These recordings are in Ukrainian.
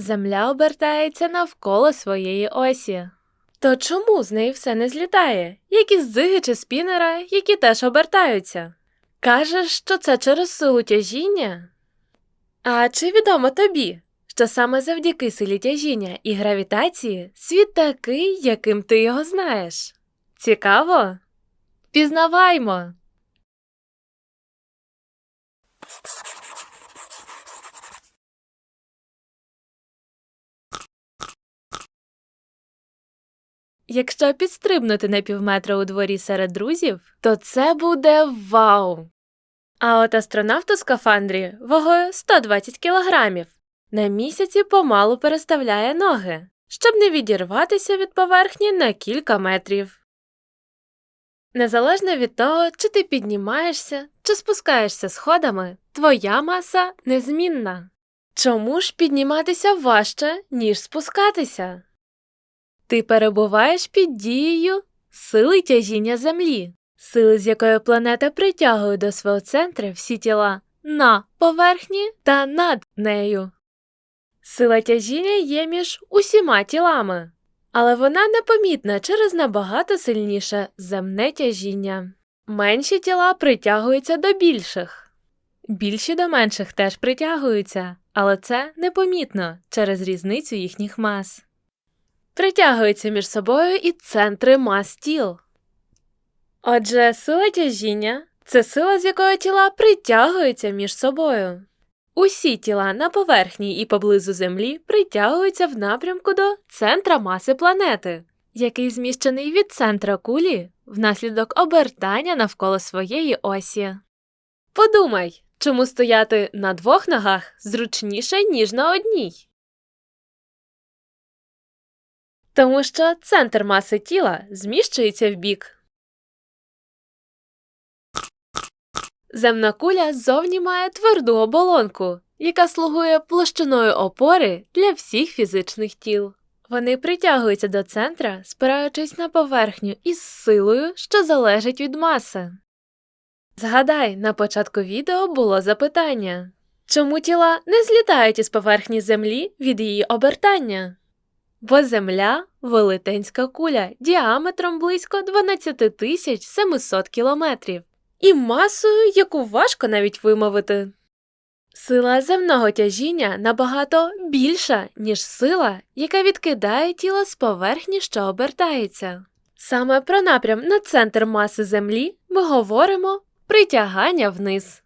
Земля обертається навколо своєї осі. То чому з неї все не злітає, як із дзиги чи спінера, які теж обертаються? Кажеш, що це через силу тяжіння? А чи відомо тобі, що саме завдяки силі тяжіння і гравітації світ такий, яким ти його знаєш? Цікаво? Пізнаваймо! Якщо підстрибнути на півметра у дворі серед друзів, то це буде вау! А от астронавт у скафандрі вагою 120 кілограмів на місяці помалу переставляє ноги, щоб не відірватися від поверхні на кілька метрів. Незалежно від того, чи ти піднімаєшся, чи спускаєшся сходами, твоя маса незмінна. Чому ж підніматися важче, ніж спускатися? Ти перебуваєш під дією сили тяжіння Землі, сили, з якої планета притягує до свого центру всі тіла на поверхні та над нею. Сила тяжіння є між усіма тілами, але вона непомітна через набагато сильніше земне тяжіння. Менші тіла притягуються до більших. Більші до менших теж притягуються, але це непомітно через різницю їхніх мас. Притягуються між собою і центри мас тіл. Отже, сила тяжіння це сила, з якою тіла притягуються між собою. Усі тіла на поверхні і поблизу Землі притягуються в напрямку до центра маси планети, який зміщений від центра кулі внаслідок обертання навколо своєї осі. Подумай, чому стояти на двох ногах зручніше, ніж на одній. Тому що центр маси тіла зміщується вбік. Земна куля ззовні має тверду оболонку, яка слугує площиною опори для всіх фізичних тіл. Вони притягуються до центра, спираючись на поверхню із силою, що залежить від маси. Згадай, на початку відео було запитання чому тіла не злітають із поверхні Землі від її обертання? Бо Земля велетенська куля діаметром близько 12 тисяч 700 кілометрів і масою, яку важко навіть вимовити. Сила земного тяжіння набагато більша, ніж сила, яка відкидає тіло з поверхні, що обертається. Саме про напрям на центр маси Землі ми говоримо притягання вниз.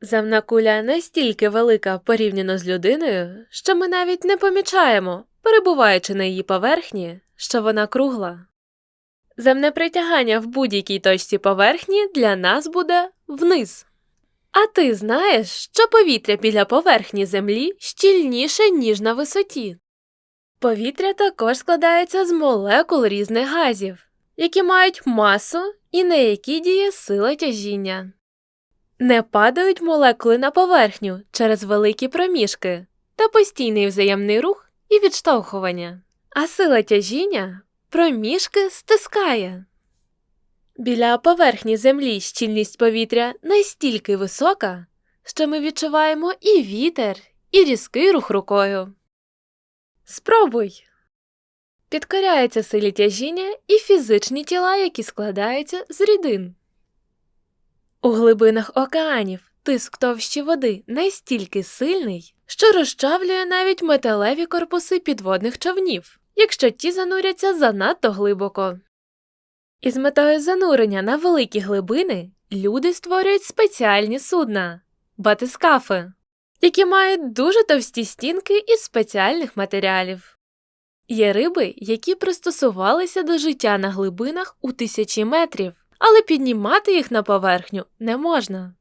Земна куля настільки велика порівняно з людиною, що ми навіть не помічаємо, перебуваючи на її поверхні, що вона кругла. Земне притягання в будь-якій точці поверхні для нас буде вниз. А ти знаєш, що повітря біля поверхні Землі щільніше, ніж на висоті. Повітря також складається з молекул різних газів, які мають масу і на які діє сила тяжіння. Не падають молекули на поверхню через великі проміжки та постійний взаємний рух і відштовхування, а сила тяжіння проміжки стискає. Біля поверхні землі щільність повітря настільки висока, що ми відчуваємо і вітер, і різкий рух рукою. Спробуй. Підкоряється силі тяжіння і фізичні тіла, які складаються з рідин. У глибинах океанів тиск товщі води настільки сильний, що розчавлює навіть металеві корпуси підводних човнів, якщо ті зануряться занадто глибоко. Із метою занурення на великі глибини люди створюють спеціальні судна батискафи, які мають дуже товсті стінки із спеціальних матеріалів. Є риби, які пристосувалися до життя на глибинах у тисячі метрів, але піднімати їх на поверхню не можна.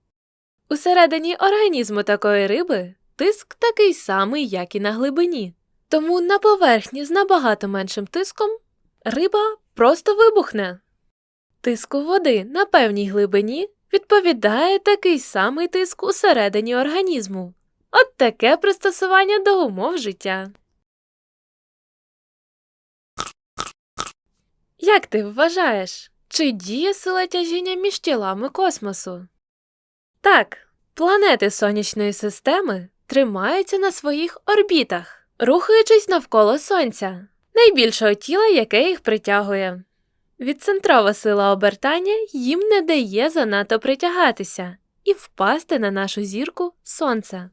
Усередині організму такої риби тиск такий самий, як і на глибині, тому на поверхні з набагато меншим тиском риба просто вибухне. Тиску води на певній глибині відповідає такий самий тиск усередині організму. От таке пристосування до умов життя. Як ти вважаєш, чи діє сила тяжіння між тілами космосу? Так, планети сонячної системи тримаються на своїх орбітах, рухаючись навколо сонця, найбільшого тіла, яке їх притягує. Відцентрова сила обертання їм не дає занадто притягатися і впасти на нашу зірку сонце.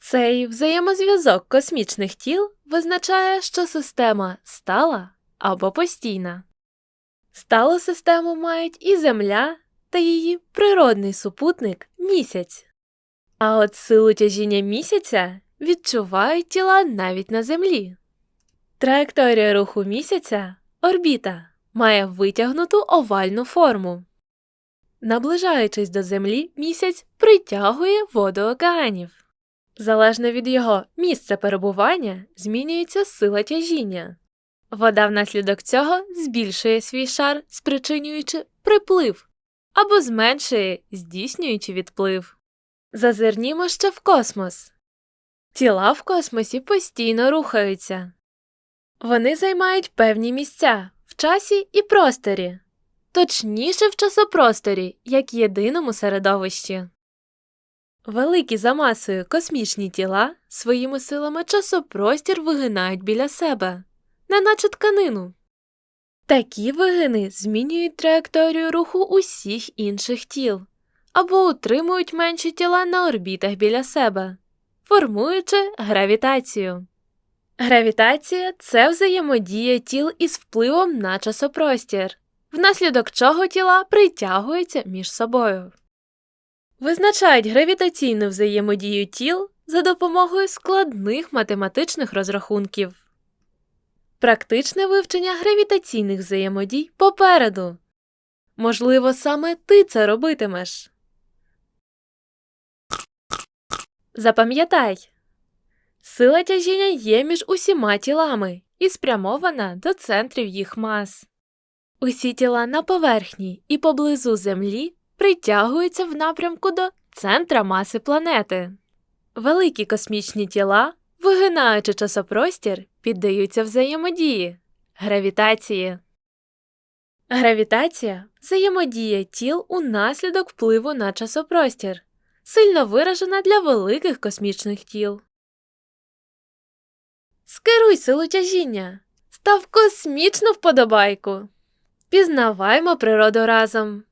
Цей взаємозв'язок космічних тіл визначає, що система стала або постійна. Сталу систему мають і Земля та її природний супутник місяць. А от силу тяжіння місяця відчувають тіла навіть на Землі. Траєкторія руху місяця орбіта має витягнуту овальну форму. Наближаючись до Землі, місяць притягує воду океанів. Залежно від його місця перебування, змінюється сила тяжіння. Вода внаслідок цього збільшує свій шар, спричинюючи приплив, або зменшує, здійснюючи відплив. Зазирнімо ще в космос. Тіла в космосі постійно рухаються. Вони займають певні місця в часі і просторі, точніше в часопросторі, як єдиному середовищі. Великі за масою космічні тіла своїми силами часопростір вигинають біля себе, неначе тканину. Такі вигини змінюють траєкторію руху усіх інших тіл або утримують менші тіла на орбітах біля себе, формуючи гравітацію. Гравітація це взаємодія тіл із впливом на часопростір, внаслідок чого тіла притягуються між собою. Визначають гравітаційну взаємодію тіл за допомогою складних математичних розрахунків. Практичне вивчення гравітаційних взаємодій попереду. Можливо, саме ти це робитимеш. Запам'ятай сила тяжіння є між усіма тілами і спрямована до центрів їх мас. Усі тіла на поверхні і поблизу Землі притягуються в напрямку до центра маси планети. Великі космічні тіла, вигинаючи часопростір, піддаються взаємодії гравітації. Гравітація взаємодія тіл унаслідок впливу на часопростір, сильно виражена для великих космічних тіл. Скеруй силу тяжіння, став космічну вподобайку. Пізнаваймо природу разом.